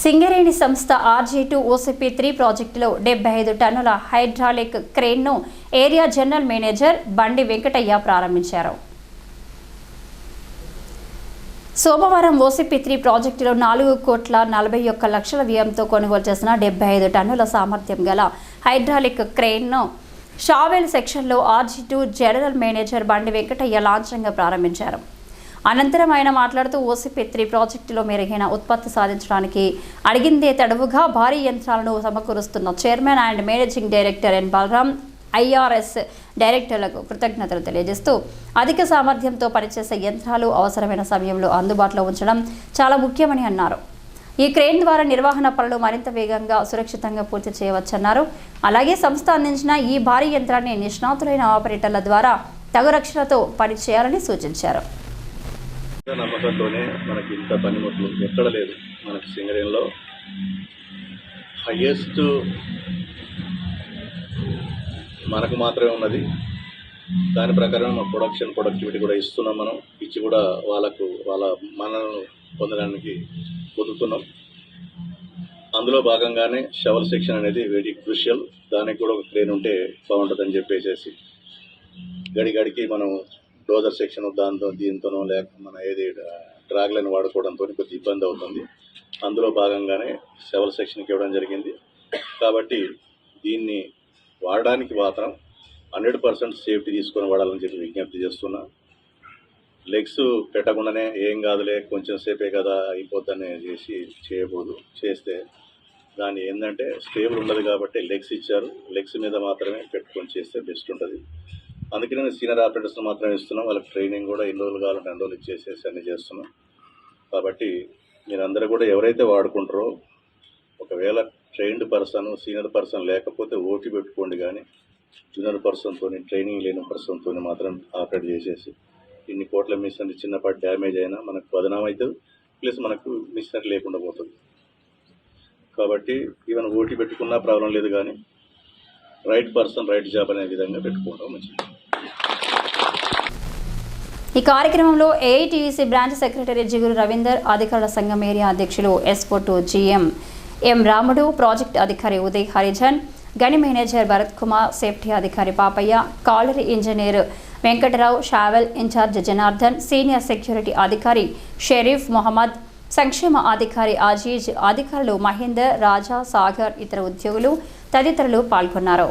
సింగరేణి సంస్థ RG two OCP three ప్రాజెక్టులో డెబ్బై ఐదు టన్నుల hydraulic క్రేన్ను area general manager Bandi Venkataiah ప్రారంభించారు. సోమవారం ఓసీపీ త్రీ ప్రాజెక్టులో నాలుగు కోట్ల నలభై ఒక్క లక్షల వ్యయంతో కొనుగోలు చేసిన డెబ్బై ఐదు టన్నుల సామర్థ్యం గల హైడ్రాలిక్ క్రెయిన్ను షావెల్ సెక్షన్లో RG two general manager Bandi Venkataiah లాంఛనంగా ప్రారంభించారు. అనంతరం ఆయన మాట్లాడుతూ ఓసీపీ త్రీ ప్రాజెక్టులో మెరుగైన ఉత్పత్తి సాధించడానికి అడిగిందే తడవుగా భారీ యంత్రాలను సమకూరుస్తున్న chairman and managing director N Balram IRS డైరెక్టర్లకు కృతజ్ఞతలు తెలియజేస్తూ అధిక సామర్థ్యంతో పనిచేసే యంత్రాలు అవసరమైన సమయంలో అందుబాటులో ఉంచడం చాలా ముఖ్యమని అన్నారు. ఈ క్రేన్ ద్వారా నిర్వహణ పనులు మరింత వేగంగా సురక్షితంగా పూర్తి చేయవచ్చన్నారు. అలాగే సంస్థ అందించిన ఈ భారీ యంత్రాన్ని నిష్ణాతులైన ఆపరేటర్ల ద్వారా తగు రక్షణతో పనిచేయాలని సూచించారు. నమ్మకంతోనే మనకి ఇంత పనిముట్లు ఎక్కడ లేదు మనకి సింగరేణిలో. హయ్యెస్ట్ మనకు మాత్రమే ఉన్నది. దాని ప్రకారం మన ప్రొడక్షన్ ప్రొడక్టివిటీ కూడా ఇస్తున్నాం మనం. ఇచ్చి కూడా వాళ్ళకు వాళ్ళ మనను పొందడానికి పొందుతున్నాం. అందులో భాగంగానే షవల్ సెక్షన్ అనేది వెరీ క్రూషియల్ దానికి కూడా ఒక క్రేన్ ఉంటే బాగుంటుందని చెప్పేసేసి. గడి గడికి మనం డోజర్ సెక్షన్ దాంతో దీంతోనో లేక మన ఏది డ్రాగ్లను వాడుకోవడంతో కొద్ది ఇబ్బంది అవుతుంది. అందులో భాగంగానే సెవెల్ సెక్షన్కి ఇవ్వడం జరిగింది. కాబట్టి దీన్ని వాడడానికి మాత్రం హండ్రెడ్ పర్సెంట్ సేఫ్టీ తీసుకొని వాడాలని చెప్పి విజ్ఞప్తి చేస్తున్నా. లెగ్స్ పెట్టకుండానే ఏం కాదులే కొంచెం సేపే కదా అయిపోద్దని చేసి చేయకూడదు చేస్తే. దాన్ని ఏంటంటే స్టేబుల్ ఉండదు కాబట్టి లెగ్స్ ఇచ్చారు. లెగ్స్ మీద మాత్రమే పెట్టుకొని చేస్తే బెస్ట్ ఉంటుంది. అందుకనే నేను సీనియర్ ఆపరేటర్స్ని మాత్రమే ఇస్తున్నాం. వాళ్ళకి ట్రైనింగ్ కూడా ఎన్ని రోజులు కావాలంటే రెండు రోజులు ఇచ్చేసేసి అన్నీ చేస్తున్నాం. కాబట్టి మీరందరూ కూడా ఎవరైతే వాడుకుంటారో ఒకవేళ ట్రైన్డ్ పర్సన్ సీనియర్ పర్సన్ లేకపోతే ఓటీ పెట్టుకోండి కానీ జూనియర్ పర్సన్తో ట్రైనింగ్ లేని పర్సన్తో మాత్రం ఆపరేట్ చేసేసి ఇన్ని కోట్ల మిషన్ చిన్నపాటి డ్యామేజ్ అయినా మనకు బదనాం అవుతుంది ప్లస్ మనకు మిషనరీ లేకుండా పోతుంది. కాబట్టి ఈవెన్ ఓటీ పెట్టుకున్నా ప్రాబ్లం లేదు కానీ రైట్ పర్సన్ రైట్ జాబ్ అనే విధంగా పెట్టుకోవడం మంచిది. ఈ కార్యక్రమంలో ఏఐటీయూసీ బ్రాంచ్ సెక్రటరీ జిగురు రవీందర్ అధికారుల సంఘం ఏరియా అధ్యక్షులు ఎస్పోటు జిఎం ఎం రాముడు ప్రాజెక్ట్ అధికారి ఉదయ్ హరిజన్ గని మేనేజర్ భరత్ కుమార్ సేఫ్టీ అధికారి Papaiah colliery engineer Venkatarao shovel incharge Janardhan senior security అధికారి షరీఫ్ మొహమ్మద్ సంక్షేమ అధికారి అజీజ్ అధికారులు మహేందర్ రాజా సాగర్ ఇతర ఉద్యోగులు తదితరులు పాల్గొన్నారు.